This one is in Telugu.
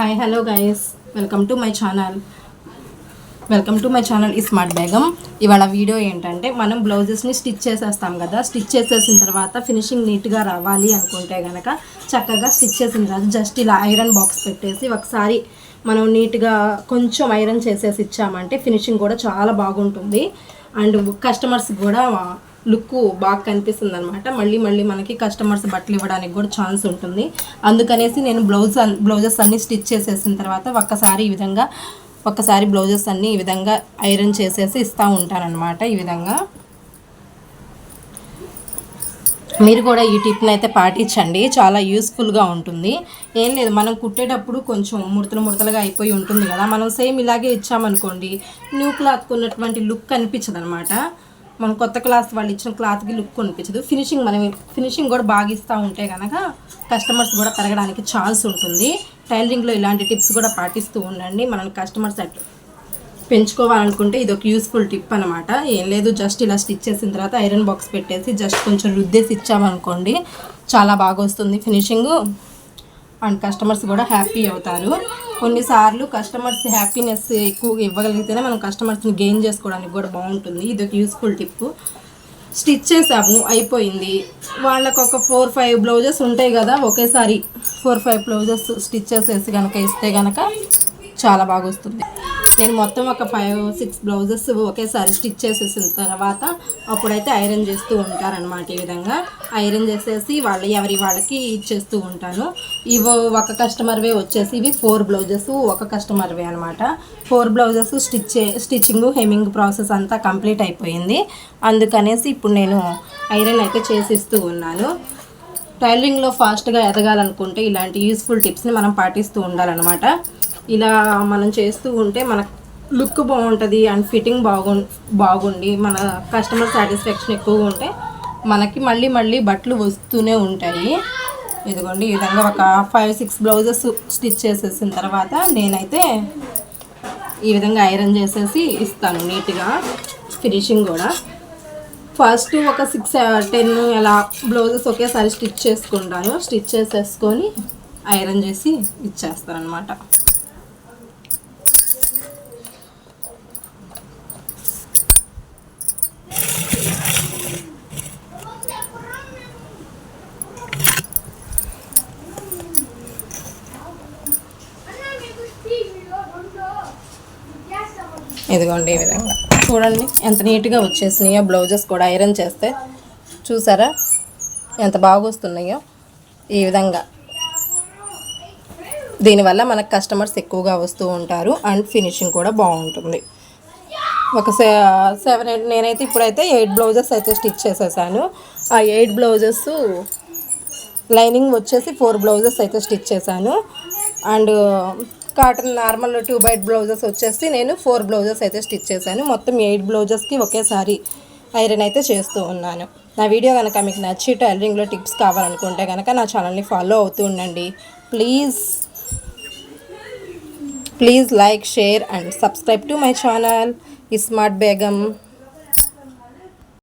Hi hello guys welcome to my channel welcome to my channel ఈ స్మార్ట్ బేగం ఇవాళ వీడియో ఏంటంటే మనం బ్లౌజెస్ని స్టిచ్ చేసేస్తాం కదా. స్టిచ్ చేసేసిన తర్వాత ఫినిషింగ్ నీట్గా రావాలి అనుకుంటే కనుక చక్కగా స్టిచ్ చేసిన తర్వాత జస్ట్ ఇలా ఐరన్ బాక్స్ పెట్టేసి ఒకసారి మనం నీట్గా కొంచెం ఐరన్ చేసేసి ఇచ్చామంటే ఫినిషింగ్ కూడా చాలా బాగుంటుంది. అండ్ కస్టమర్స్ కూడా లుక్ బాగా కనిపిస్తుంది అనమాట మళ్ళీ మళ్ళీ మనకి కస్టమర్స్ బట్టలు ఇవ్వడానికి కూడా ఛాన్స్ ఉంటుంది. అందుకనేసి నేను బ్లౌజ్ బ్లౌజెస్ అన్ని స్టిచ్ చేసేసిన తర్వాత ఒక్కసారి ఈ విధంగా ఒక్కసారి బ్లౌజెస్ అన్నీ ఈ విధంగా ఐరన్ చేసేసి ఇస్తూ ఉంటానన్నమాట ఈ విధంగా. మీరు కూడా ఈ టిప్ని అయితే పాటించండి. చాలా యూస్ఫుల్గా ఉంటుంది. ఏం లేదు మనం కుట్టేటప్పుడు కొంచెం ముడతలు ముడతలుగా అయిపోయి ఉంటుంది కదా. మనం సేమ్ ఇలాగే ఇచ్చామనుకోండి న్యూ క్లాత్ ఉన్నటువంటి లుక్ కనిపించదు అనమాట మనం కొత్త క్లాత్ వాళ్ళు ఇచ్చిన క్లాత్కి లుక్ అనిపించదు ఫినిషింగ్ మనం ఫినిషింగ్ కూడా బాగా ఇస్తూ ఉంటే కనుక కస్టమర్స్ కూడా పెరగడానికి ఛాన్స్ ఉంటుంది. టైలరింగ్లో ఇలాంటి టిప్స్ కూడా పాటిస్తూ ఉండండి. మనం కస్టమర్స్ అట్ పెంచుకోవాలనుకుంటే ఇది ఒక యూస్ఫుల్ టిప్ అనమాట ఏం లేదు జస్ట్ ఇలా స్టిచ్ చేసిన తర్వాత ఐరన్ బాక్స్ పెట్టేసి జస్ట్ కొంచెం రుద్దేసి ఇచ్చామనుకోండి చాలా బాగా వస్తుంది ఫినిషింగ్ అండ్ కస్టమర్స్ కూడా హ్యాపీ అవుతారు. కొన్నిసార్లు కస్టమర్స్ హ్యాపీనెస్ ఎక్కువగా ఇవ్వగలిగితేనే మనం కస్టమర్స్ని గెయిన్ చేసుకోవడానికి కూడా బాగుంటుంది. ఇది ఒక యూస్ఫుల్ టిప్ స్టిచ్ చేసాము అయిపోయింది. వాళ్ళకు ఒక ఫోర్ ఫైవ్ బ్లౌజెస్ ఉంటాయి కదా ఒకేసారి ఫోర్ ఫైవ్ బ్లౌజెస్ స్టిచ్ చేసేసి కనుక ఇస్తే కనుక చాలా బాగా వస్తుంది. నేను మొత్తం ఒక ఫైవ్ సిక్స్ బ్లౌజెస్ ఒకేసారి స్టిచ్ చేసేసిన తర్వాత అప్పుడైతే ఐరన్ చేస్తూ ఉంటారనమాట ఈ విధంగా. ఐరన్ చేసేసి వాళ్ళు ఎవరి వాళ్ళకి ఇచ్చేస్తూ ఉంటాను ఇవో ఒక కస్టమర్వే వచ్చేసి ఇవి ఫోర్ బ్లౌజెస్ ఒక కస్టమర్వే అనమాట four blouses stitch stitching hemming process అంతా కంప్లీట్ అయిపోయింది. అందుకనేసి ఇప్పుడు నేను ఐరన్ అయితే చేసిస్తూ ఉన్నాను. టైలరింగ్లో ఫాస్ట్గా ఎదగాలనుకుంటే ఇలాంటి యూస్ఫుల్ టిప్స్ని మనం పాటిస్తూ ఉండాలన్నమాట. ఇలా మనం చేస్తూ ఉంటే మన లుక్ బాగుంటుంది అండ్ ఫిట్టింగ్ బాగు బాగుండి మన కస్టమర్ సాటిస్ఫాక్షన్ ఎక్కువగా ఉంటే మనకి మళ్ళీ మళ్ళీ బట్టలు వస్తూనే ఉంటాయి. ఇదిగోండి ఈ విధంగా ఒక ఫైవ్ సిక్స్ బ్లౌజెస్ స్టిచ్ చేసేసిన తర్వాత నేనైతే ఈ విధంగా ఐరన్ చేసేసి ఇస్తాను నీట్గా. ఫినిషింగ్ కూడా. ఫస్ట్ ఒక సిక్స్ టెన్ అలా బ్లౌజెస్ ఒకేసారి స్టిచ్ చేసుకుంటాను. స్టిచ్ చేసేసుకొని ఐరన్ చేసి ఇచ్చేస్తాను అనమాట ఇదిగోండి ఈ విధంగా. చూడండి ఎంత నీట్గా వచ్చేసినాయో బ్లౌజెస్ కూడా ఐరన్ చేస్తే. చూసారా? ఎంత బాగా వస్తున్నాయో ఈ విధంగా. దీనివల్ల మనకు కస్టమర్స్ ఎక్కువగా వస్తూ ఉంటారు అండ్ ఫినిషింగ్ కూడా బాగుంటుంది. ఒక సెవెన్ ఎయిట్ నేనైతే ఇప్పుడైతే ఎయిట్ బ్లౌజెస్ అయితే స్టిచ్ చేసేసాను. ఆ ఎయిట్ బ్లౌజెస్ లైనింగ్ వచ్చేసి ఫోర్ బ్లౌజెస్ అయితే స్టిచ్ చేశాను. And cotton normal two bite blouses వచ్చేసి నేను ఫోర్ బ్లౌజెస్ అయితే స్టిచ్ చేశాను. మొత్తం ఎయిట్ బ్లౌజెస్కి ఒకేసారి ఐరన్ అయితే చేస్తూ ఉన్నాను. నా వీడియో కనుక మీకు నచ్చి టైలరింగ్లో టిప్స్ కావాలనుకుంటే కనుక నా ఛానల్ని ఫాలో అవుతూ ఉండండి. Please please like share and subscribe to my channel. Smart Begum.